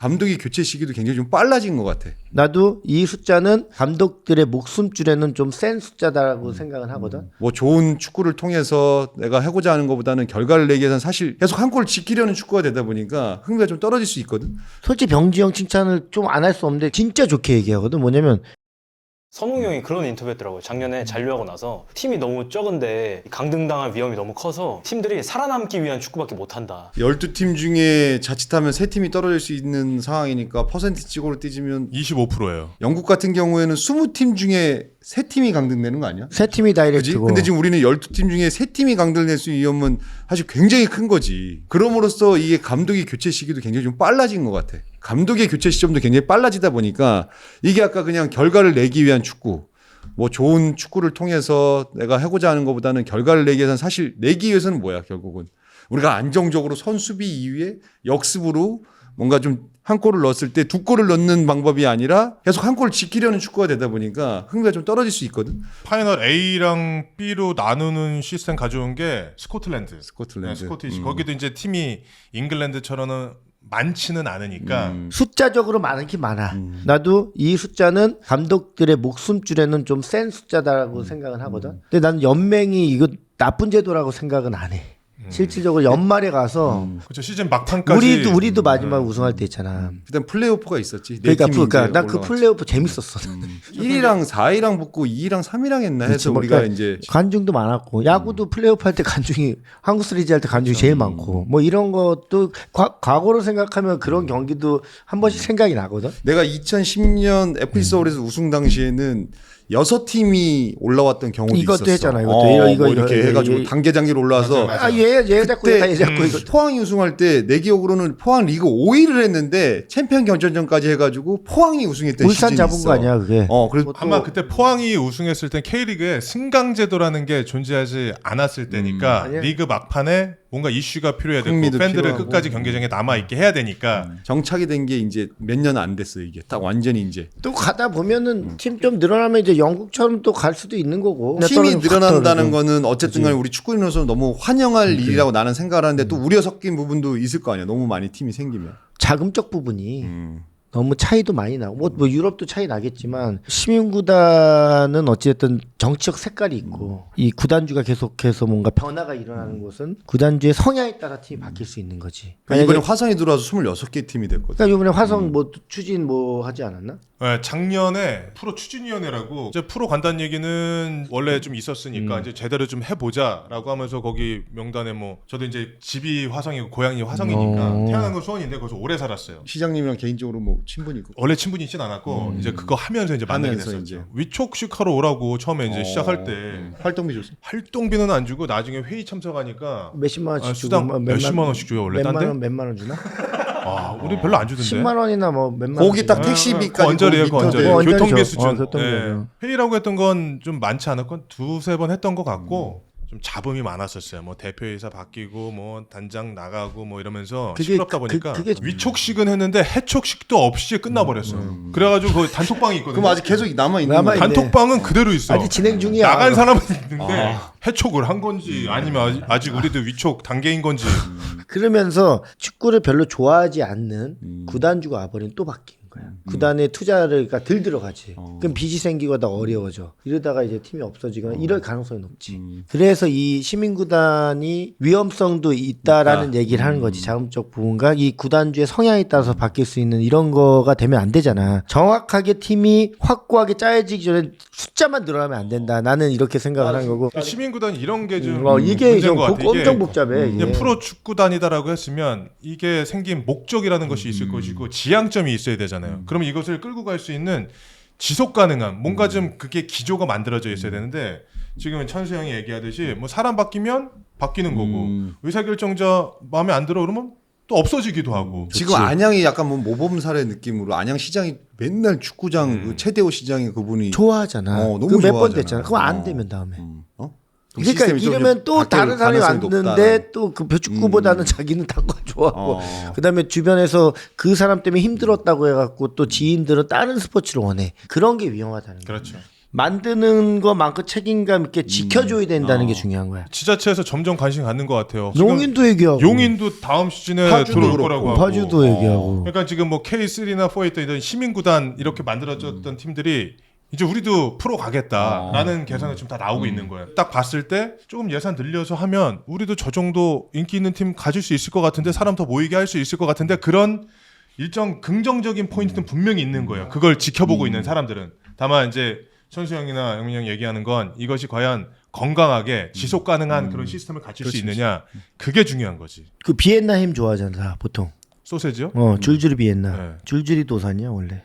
감독의 교체 시기도 굉장히 좀 빨라진 것 같아. 나도 이 숫자는 감독들의 목숨줄에는 좀 센 숫자다라고 생각은 하거든. 뭐 좋은 축구를 통해서 내가 하고자 하는 것보다는 결과를 내기 위해서는 사실 계속 한 골을 지키려는 축구가 되다 보니까 흥미가 좀 떨어질 수 있거든. 솔직히 병지형 칭찬을 좀 안 할 수 없는데 진짜 좋게 얘기하거든. 뭐냐면 선웅이 형이 그런 인터뷰 했더라고요. 작년에 잔류하고 나서 팀이 너무 적은데 강등당할 위험이 너무 커서 팀들이 살아남기 위한 축구밖에 못한다. 12팀 중에 자칫하면 3팀이 떨어질 수 있는 상황이니까 퍼센티지로 띄지면 25%예요. 영국 같은 경우에는 20팀 중에 3팀이 강등되는 거 아니야? 세 팀이 그지? 다이렉트고. 근데 지금 우리는 12팀 중에 3팀이 강등될 수 있는 위험은 사실 굉장히 큰 거지. 그럼으로써 이게 감독의 교체 시기도 굉장히 좀 빨라진 것 같아. 감독의 교체 시점도 굉장히 빨라지다 보니까 이게 아까 그냥 결과를 내기 위한 축구. 뭐 좋은 축구를 통해서 내가 하고자 하는 것보다는 결과를 내기 위해서는 사실 내기 위해서는 뭐야 결국은 우리가 안정적으로 선수비 이후에 역습으로 뭔가 좀 한 골을 넣었을 때 두 골을 넣는 방법이 아니라 계속 한 골을 지키려는 축구가 되다 보니까 흥미가 좀 떨어질 수 있거든. 파이널 A랑 B로 나누는 시스템 가져온 게 스코틀랜드. 스코틀랜드. 네, 스코티시. 음. 거기도 이제 팀이 잉글랜드처럼은 많지는 않으니까 음. 숫자적으로 많긴 많아. 음. 나도 이 숫자는 감독들의 목숨줄에는 좀센 음. 숫자다라고 생각은 하거든. 근데 나는 연맹이 이거 나쁜 제도라고 생각은 안 해. 실질적으로 연말에 가서 음. 그렇죠 시즌 막판까지 우리도 우리도 마지막 우승할 때 있잖아. 일단 플레이오프가 있었지. 네 그러니까 팀이 그러니까 이제 나그 올라갔지. 플레이오프 재밌었어. 1위랑 4위랑 붙고 2위랑 3위랑 했나 해서 그치, 뭐 우리가 그러니까 이제 관중도 많았고 야구도 플레이오프 할 때 관중이 한국 시리즈 할 때 관중이 제일 많고 뭐 이런 것도 과, 과거로 생각하면 그런 경기도 한 번씩 생각이 나거든. 내가 2010년 FC 서울에서 우승 당시에는 여섯 팀이 올라왔던 경우도 이것도 있었어. 했잖아, 이것도. 어, 이거, 이거, 뭐 이렇게 이거, 해가지고 이거. 단계장 기로 올라와서 아 얘 얘 잡고 그때 얘 잡고 이거 포항이 우승할 때 내 기억으로는 포항 리그 5위를 했는데 챔피언 결정전까지 해가지고 포항이 우승했던 울산 시즌이 잡은 있어. 거 아니야 그게. 어, 그래서 아마 그때 포항이 우승했을 땐 K리그에 승강제도라는 게 존재하지 않았을 때니까 아니야. 리그 막판에 뭔가 이슈가 필요해야 되고 흥미도 팬들을 필요하고. 끝까지 경기장에 남아 있게 해야 되니까 정착이 된 게 이제 몇 년 안 됐어 이게. 딱 완전히 이제. 또 가다 보면은 팀 좀 늘어나면 이제 영국처럼 또 갈 수도 있는 거고. 팀이 확 늘어난다는. 거는 어쨌든 간에 우리 축구인으로서 너무 환영할 음, 일이라고 나는 생각을 하는데 또 우려 섞인 부분도 있을 거 아니야 너무 많이 팀이 생기면. 자금적 부분이. 음. 너무 차이도 많이 나고 뭐, 뭐 유럽도 차이 나겠지만 시민구단은 어찌됐든 정치적 색깔이 있고 이 구단주가 계속해서 뭔가 변화가 일어나는 곳은 구단주의 성향에 따라 팀이 바뀔 수 있는 거지. 그러니까 이번에 화성이 들어와서 26개 팀이 됐거든 그러니까 이번에 화성 뭐 추진 뭐 하지 않았나? 네, 작년에 프로 추진위원회라고 이제 프로 간다는 얘기는 원래 좀 있었으니까 음. 이제 제대로 좀 해보자라고 하면서 거기 명단에 뭐 저도 이제 집이 화성이고 고향이 화성이니까 어. 태어난 건 수원인데 거기서 오래 살았어요. 시장님이랑 개인적으로 뭐 친분이 있고 원래 친분이 있진 않았고 이제 그거 하면서 이제 만나게 하면서 됐었죠. 이제. 위촉식 하러 오라고 처음에 이제 어, 시작할 때 음. 활동비 줬어 활동비는 안 주고 나중에 회의 참석하니까 몇십만 원씩 아, 주고 수당 뭐 몇십만 원씩 줘요, 원래 몇만 딴 데? 원 몇만 원 주나? 아 우리 별로 안 주던데. 10만 원이나 뭐 몇만 거기 원딱 주나? 택시비까지 그 거기 언저리. 밑에 어. 교통비 어, 수준. 교통비. 예. 회의라고 했던 건 좀 많지 않았건 두세 번 했던 것 같고 음. 좀 잡음이 많았었어요. 뭐 대표이사 바뀌고 뭐 단장 나가고 뭐 이러면서 그게 시끄럽다 그- 보니까 그게- 위촉식은 했는데 해촉식도 없이 끝나버렸어요. 그래가지고 그 단톡방이 있거든요. 그럼 아직 계속 남아 있는 남아 거야 있네. 단톡방은 그대로 있어. 아직 진행 중이야. 나간 사람은 있는데 아. 해촉을 한 건지 아니면 아직, 아직 우리도 위촉 단계인 건지 그러면서 축구를 별로 좋아하지 않는 음. 구단주가 와버리면 또 바뀌는 거야. 구단의 투자를 그러니까 덜 들어가지. 어. 그럼 빚이 생기거나 어려워져. 이러다가 이제 팀이 없어지거나 이럴 가능성이 높지. 음. 그래서 이 시민구단이 위험성도 있다라는 있다. 얘기를 하는 음. 거지. 자금적 부분과 이 구단주의 성향에 따라서 바뀔 수 있는 이런 거가 되면 안 되잖아. 정확하게 팀이 확고하게 짜여지기 전에 숫자만 늘어나면 안 된다. 나는 이렇게 생각을 하는 거고. 시민구단 이런 게좀 어, 이게 문제인 좀. 이게 엄청 복잡해. 이제 이게. 프로 축구단이다라고 했으면 이게 생긴 목적이라는 것이 있을 것이고 지향점이 있어야 되잖아요. 그럼 이것을 끌고 갈 수 있는 지속 가능한 뭔가 좀 그게 기조가 만들어져 있어야 되는데 지금 천수 형이 얘기하듯이 뭐 사람 바뀌면 바뀌는 거고 음. 의사결정자 마음에 안 들어 그러면 또 없어지기도 하고 지금 안양이 약간 뭐 모범 사례 느낌으로 안양 시장이 맨날 축구장 음. 그 최대호 시장이 그분이 좋아하잖아. 어, 너무 그 몇 번 좋아하잖아. 됐잖아. 그거 안 어. 되면 다음에. 음, 어? 그러니까 이러면 또 다른 사람이. 왔는데 또그 배축구보다는 자기는 딴거 좋아하고 어. 그다음에 주변에서 그 사람 때문에 힘들었다고 해갖고 또 지인들은 다른 스포츠를 원해 그런 게 위험하다는 거야. 그렇죠. 만드는 것만큼 책임감 있게 지켜줘야 된다는 게 중요한 거야. 지자체에서 점점 관심 갖는 것 같아요. 용인도 얘기하고 용인도 다음 시즌에 들어올 거라고 하고 파주도 얘기하고. 그러니까 지금 뭐 K3나 4에 있던 이런 시민 구단 이렇게 만들어졌던 팀들이 이제 우리도 프로 가겠다라는 계산이 지금 다 나오고 있는 거예요. 딱 봤을 때 조금 예산 늘려서 하면 우리도 저 정도 인기 있는 팀 가질 수 있을 것 같은데 사람 더 모이게 할 수 있을 것 같은데 그런 일정 긍정적인 포인트는 분명히 있는 거예요. 그걸 지켜보고 있는 사람들은 다만 이제 천수 형이나 영민 형 얘기하는 건 이것이 과연 건강하게 지속 가능한 그런 시스템을 갖출 수 있느냐 그게 중요한 거지. 그 비엔나 햄 좋아하잖아 보통. 소세지요? 어 줄줄이 비엔나. 네. 줄줄이 도산이야 원래.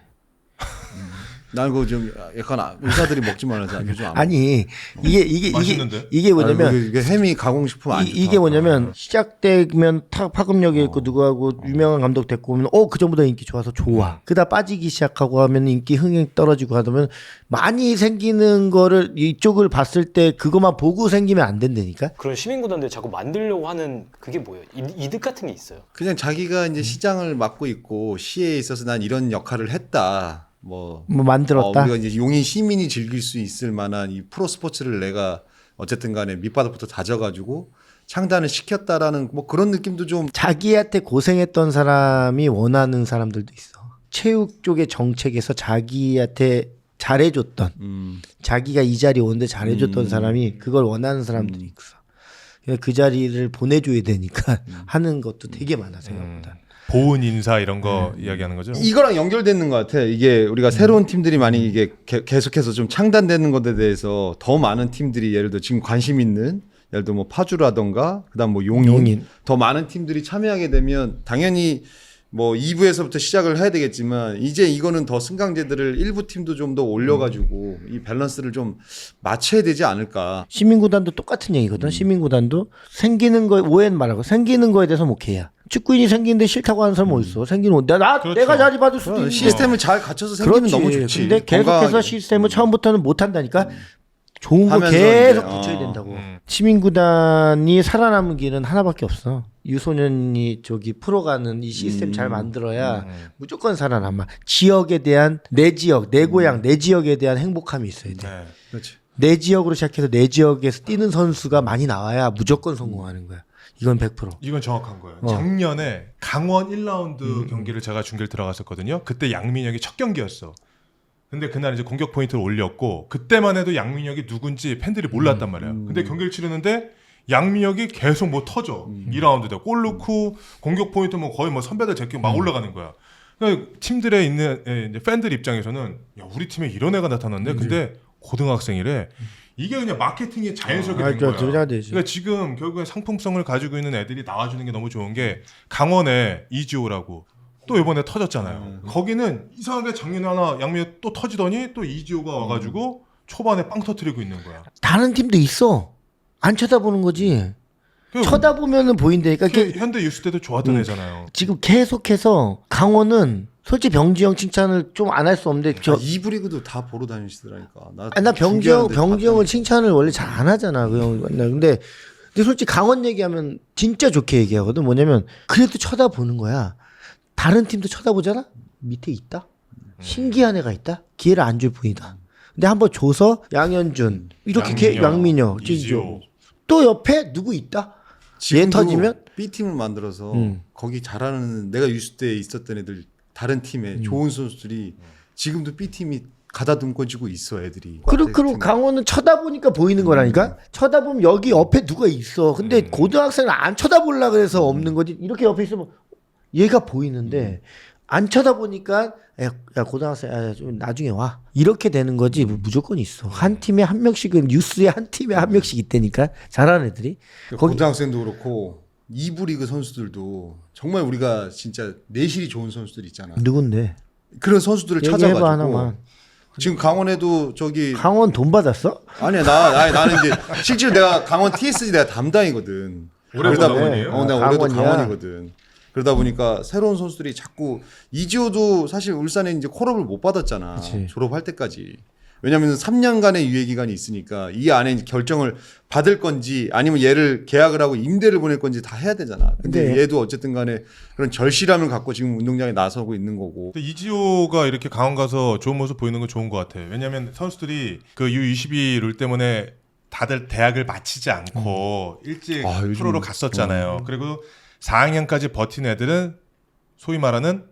난 그거 좀 약간 아- 의사들이 먹지 말라서 요즘 안 아니 이게 이게 맛있는데? 이게 이게 먹어. 뭐냐면 아니, 이게 햄이 가공식품 안 이, 좋다. 이 게 뭐냐면 시작되면 타, 파급력이 있고 누구하고 유명한 감독 됐고 하면 어그 전보다 인기 좋아서 좋아. 그다 빠지기 시작하고 하면 인기 흥행 떨어지고 하면 많이 생기는 거를 이쪽을 봤을 때 그것만 보고 생기면 안 된다니까. 그런 시민구단들 자꾸 만들려고 하는 그게 뭐예요? 이- 이득 같은 게 있어요. 그냥 자기가 이제 시장을 맡고 있고 시에 있어서 난 이런 역할을 했다. 뭐 뭐 만들었다. 어, 우리가 이제 용인 시민이 즐길 수 있을 만한 이 프로 스포츠를 내가 어쨌든 간에 밑바닥부터 다져가지고 창단을 시켰다라는 뭐 그런 느낌도 좀 자기한테 고생했던 사람이 원하는 사람들도 있어. 체육 쪽의 정책에서 자기한테 잘해줬던 음, 자기가 이 자리에 오는데 잘해줬던 사람이 그걸 원하는 사람들이 있어. 그러니까 그 자리를 보내줘야 되니까 하는 것도 되게 많아 생각보다. 보은 인사 이런 거 이야기하는 거죠. 이거랑 연결되는 것 같아. 이게 우리가 새로운 팀들이 많이 이게 개- 계속해서 좀 창단되는 것에 대해서 더 많은 팀들이 예를 들어 지금 관심 있는 예를 들어 뭐 파주라던가 그다음 뭐 용인, 용인. 더 많은 팀들이 참여하게 되면 당연히 뭐 2부에서부터 시작을 해야 되겠지만 이제 이거는 더 승강제들을 1부 팀도 좀 더 올려가지고 이 밸런스를 좀 맞춰야 되지 않을까. 시민구단도 똑같은 얘기거든. 시민구단도 생기는 거 오해는 말하고 생기는 거에 대해서 목해야. 축구인이 생기는데 싫다고 하는 사람 어디 있어? 생기는 거. 나 그렇죠. 내가 자리 받을 수도 있는데. 시스템을 잘 갖춰서 생기면 그렇지. 너무 좋지. 근데 계속해서 건강하게. 시스템을 처음부터는 못 한다니까. 좋은 거 하면서 계속 이제, 붙여야 어. 된다고. 음. 시민구단이 살아남은 길은 하나밖에 없어. 유소년이 저기 풀어가는 이 시스템 잘 만들어야 무조건 살아남아. 지역에 대한 내 지역, 내 고향, 내 지역에 대한 행복함이 있어야 돼. 네. 그렇지. 내 지역으로 시작해서 내 지역에서 뛰는 선수가 많이 나와야 무조건 성공하는 거야. 이건 100%. 이건 정확한 거예요. 어. 작년에 강원 1라운드 경기를 제가 중계를 들어갔었거든요. 그때 양민혁이 첫 경기였어. 근데 그날 이제 공격 포인트를 올렸고 그때만 해도 양민혁이 누군지 팬들이 몰랐단 말이야. 근데 경기를 치르는데 양민혁이 계속 뭐 터져. 2라운드 때골 넣고 공격 포인트 뭐 거의 뭐 선배들 제끼고 막 올라가는 거야. 그러니까 팀들에 있는 예, 이제 팬들 입장에서는 야 우리 팀에 이런 애가 나타났네. 근데 고등학생이래. 이게 그냥 마케팅이 자연스럽게 된 거야. 그래야 되지. 그러니까 지금 결국에 상품성을 가지고 있는 애들이 나와주는 게 너무 좋은 게 강원에 이지호라고 또 이번에 터졌잖아요. 거기는 이상하게 작년에 하나 양미에 또 터지더니 또 이지호가 와가지고 초반에 빵 터트리고 있는 거야. 다른 팀도 있어. 안 쳐다보는 거지. 쳐다보면은 보인다니까. 현- 그러니까 현대 유스 때도 좋았던 애잖아요. 지금 계속해서 강원은 솔직히 병지형 칭찬을 좀 안 할 수 없는데 저 아, 이부 리그도 다 보러 다니시더라니까. 나, 아, 나 병지형 병지형을 칭찬을 원래 잘 안 하잖아 그 형. 맨날. 근데 근데 솔직히 강원 얘기하면 진짜 좋게 얘기하거든. 뭐냐면 그래도 쳐다보는 거야. 다른 팀도 쳐다보잖아. 밑에 있다. 신기한 애가 있다. 기회를 안 줄 뿐이다. 근데 한번 줘서 양현준 이렇게 개- 양민혁, 이지호. 또 옆에 누구 있다. 얘 지금도 터지면 B 팀을 만들어서 음. 거기 잘하는 내가 유스 때 있었던 애들 다른 팀에 음. 좋은 선수들이 지금도 B 팀이 가다듬고 지고 있어 애들이. 그리고 그 그리고. 강원은 쳐다보니까 보이는 거라니까. 쳐다보면 여기 옆에 누가 있어. 근데 고등학생은 안 쳐다보려 그래서 없는 거지. 이렇게 옆에 있으면 얘가 보이는데 안 쳐다보니까 야, 야 고등학생 야, 좀 나중에 와 이렇게 되는 거지 뭐 무조건 있어 한 팀에 한 명씩은 뉴스에 한 팀에 한 명씩 있다니까 잘하는 애들이 그 거기- 고등학생도 그렇고 이부 리그 선수들도 정말 우리가 진짜 내실이 좋은 선수들 있잖아. 누군데 그런 선수들을 얘기해봐 찾아가지고 하나만 지금 강원에도 저기 강원 돈 받았어? 아니야 나 아니, 나는 이제 실제로 내가 강원 TSG 내가 담당이거든. 올해도 그러다 보니 강원이에요? 어 내가 올해도 강원이야. 강원이거든. 그러다 보니까 새로운 선수들이 자꾸 이지호도 사실 울산에 이제 콜업을 못 받았잖아. 그치. 졸업할 때까지. 왜냐하면 3년간의 유예 기간이 있으니까 이 안에 결정을 받을 건지 아니면 얘를 계약을 하고 임대를 보낼 건지 다 해야 되잖아. 근데 네. 얘도 어쨌든 간에 그런 절실함을 갖고 지금 운동장에 나서고 있는 거고. 근데 이지호가 이렇게 강원 가서 좋은 모습 보이는 건 좋은 것 같아. 왜냐하면 선수들이 그 U22 룰 때문에 다들 대학을 마치지 않고 일찍 아, 프로로 갔었잖아요. 그리고 4학년까지 버틴 애들은 소위 말하는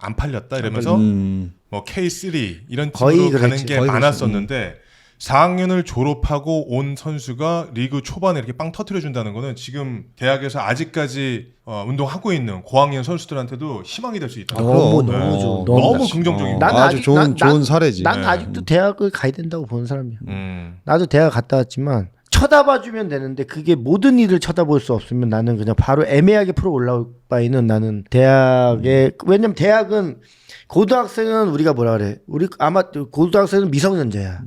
안 팔렸다 이러면서 음. 뭐 K3 이런 거의 팀으로 가는 그랬지. 게 거의 많았었는데 4학년을 졸업하고 온 선수가 리그 초반에 이렇게 빵 터트려 준다는 거는 지금 대학에서 아직까지 어, 운동하고 있는 고학년 선수들한테도 희망이 될 수 있다. 아, 어. 뭐 네. 너무 좋 어, 너무, 너무 좋- 긍정적인 어, 난 아주 아직- 좋은 난- 난- 좋은 사례지. 난 네. 아직도 대학을 가야 된다고 보는 사람이야. 음. 나도 대학 갔다 왔지만 쳐다봐 주면 되는데 그게 모든 일을 쳐다볼 수 없으면 나는 그냥 바로 애매하게 프로 올라올 바에는 나는 대학에 왜냐면 대학은 고등학생은 우리가 뭐라 그래? 우리 아마 고등학생은 미성년자야.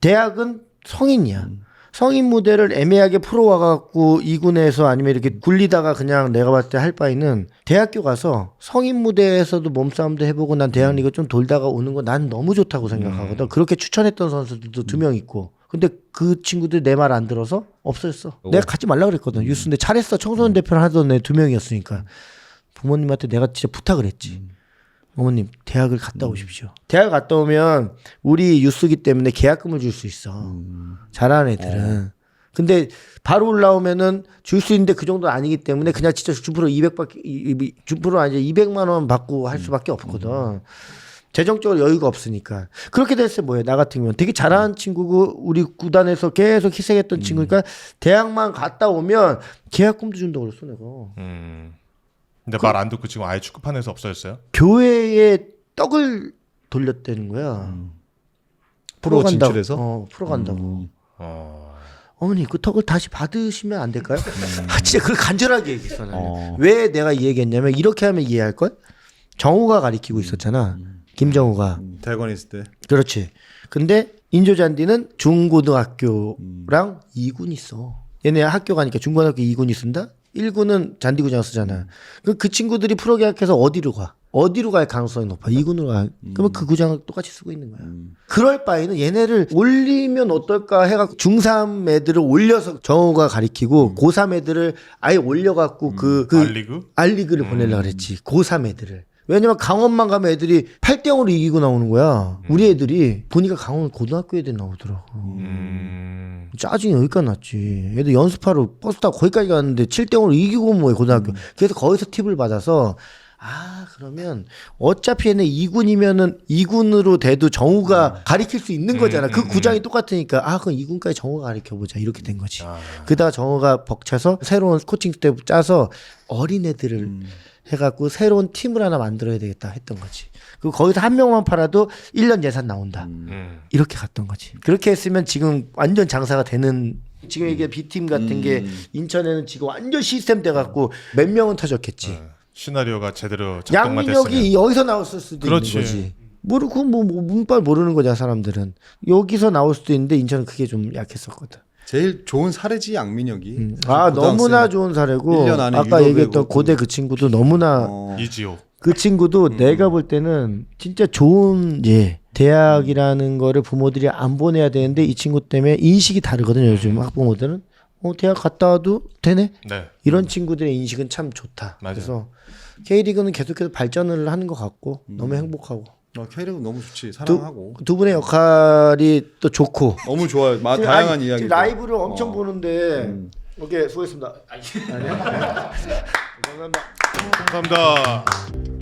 대학은 성인이야. 성인 무대를 애매하게 프로 와갖고 이군에서 아니면 이렇게 굴리다가 그냥 내가 봤을 때 할 바에는 대학교 가서 성인 무대에서도 몸싸움도 해보고 난 대학 리그 좀 돌다가 오는 거 난 너무 좋다고 생각하거든. 그렇게 추천했던 선수들도 두 명 있고. 근데 그 친구들 내 말 안 들어서 없어졌어. 오. 내가 가지 말라 그랬거든. 유스인데 잘했어. 청소년 대표를 하던 애 두 명이었으니까. 부모님한테 내가 진짜 부탁을 했지. 어머님 대학을 갔다 오십시오. 대학 갔다 오면 우리 유스기 때문에 계약금을 줄 수 있어. 잘하는 애들은. 근데 바로 올라오면은 줄 수 있는데 그 정도는 아니기 때문에 그냥 진짜 준프로 200밖에 준프로 아니라 200만 원 받고 할 수밖에 없거든. 재정적으로 여유가 없으니까 그렇게 됐을 때 뭐예요 나 같은 경우는 되게 잘하는 친구고 우리 구단에서 계속 희생했던 친구니까 대학만 갔다 오면 계약금도 준다고 그랬어 내가 음. 근데 말 안 듣고 지금 아예 축구판에서 없어졌어요? 교회에 떡을 돌렸다는 거야 프로 간다고. 진출해서? 어 프로 간다고 음. 어. 어머니 그 턱을 다시 받으시면 안 될까요? 아, 진짜 그걸 간절하게 얘기했어 나는. 어. 왜 내가 이 얘기했냐면 이렇게 하면 이해할 걸. 정우가 가리키고 있었잖아. 김정우가. 음, 대학원에 있을 때. 그렇지. 근데 인조잔디는 중고등학교랑 이군 있어. 얘네 학교 가니까 중고등학교 이군이 쓴다? 1군은 잔디구장 쓰잖아. 그, 그 친구들이 프로 계약해서 어디로 가? 어디로 갈 가능성이 높아? 이군으로 가. 그러면 그 구장을 똑같이 쓰고 있는 거야. 그럴 바에는 얘네를 올리면 어떨까 해갖고 중3 애들을 올려서 정우가 가리키고 고3 애들을 아예 올려갖고 그, 그 알리그? 알리그를 보내려고 그랬지. 고3 애들을. 왜냐면 강원만 가면 애들이 8대 0으로 이기고 나오는 거야. 우리 애들이 보니까 강원 고등학교 애들 나오더라고. 음. 짜증이 여기까지 났지. 애들 연습하러 버스 타고 거기까지 갔는데 7대 0으로 이기고 뭐해 고등학교. 그래서 거기서 팁을 받아서 아 그러면 어차피 얘네 2군이면은 2군으로 돼도 정우가 가리킬 수 있는 거잖아. 그 구장이 똑같으니까 아 그럼 2군까지 정우가 가리켜 보자 이렇게 된 거지. 아. 그다가 정우가 벅차서 새로운 코칭 스텝 짜서 어린 애들을 해갖고 새로운 팀을 하나 만들어야 되겠다 했던 거지. 그 거기서 한 명만 팔아도 1년 예산 나온다. 음. 이렇게 갔던 거지. 그렇게 했으면 지금 완전 장사가 되는 지금 이게 B팀 같은 게 인천에는 지금 완전 시스템 돼 갖고 몇 명은 터졌겠지. 네. 시나리오가 제대로 작동만 됐으면. 양민혁이 여기서 나왔을 수도 그렇지. 있는 거지. 모르고 뭐, 뭐 문빨 모르는 거잖아 사람들은 여기서 나올 수도 있는데 인천은 그게 좀 약했었거든. 제일 좋은 사례지 양민혁이. 아 고등학생. 너무나 좋은 사례고 1년 안에 아까 유럽에 얘기했던 오고. 고대 그 친구도 너무나 어. 이지호. 그 친구도 음. 내가 볼 때는 진짜 좋은 예 대학이라는 거를 부모들이 안 보내야 되는데 이 친구 때문에 인식이 다르거든요 요즘 학부모들은 어 대학 갔다 와도 되네 네. 이런 친구들의 인식은 참 좋다 맞아요. 그래서 K리그는 계속해서 발전을 하는 것 같고 음. 너무 행복하고 어, K리그 너무 좋지. 사랑하고. 두 분의 역할이 또 좋고 너무 좋아요. 마, 지금 다양한 아니, 이야기. 지금 라이브를 엄청 어. 보는데 오케이 수고했습니다 아니야 감사합니다 감사합니다.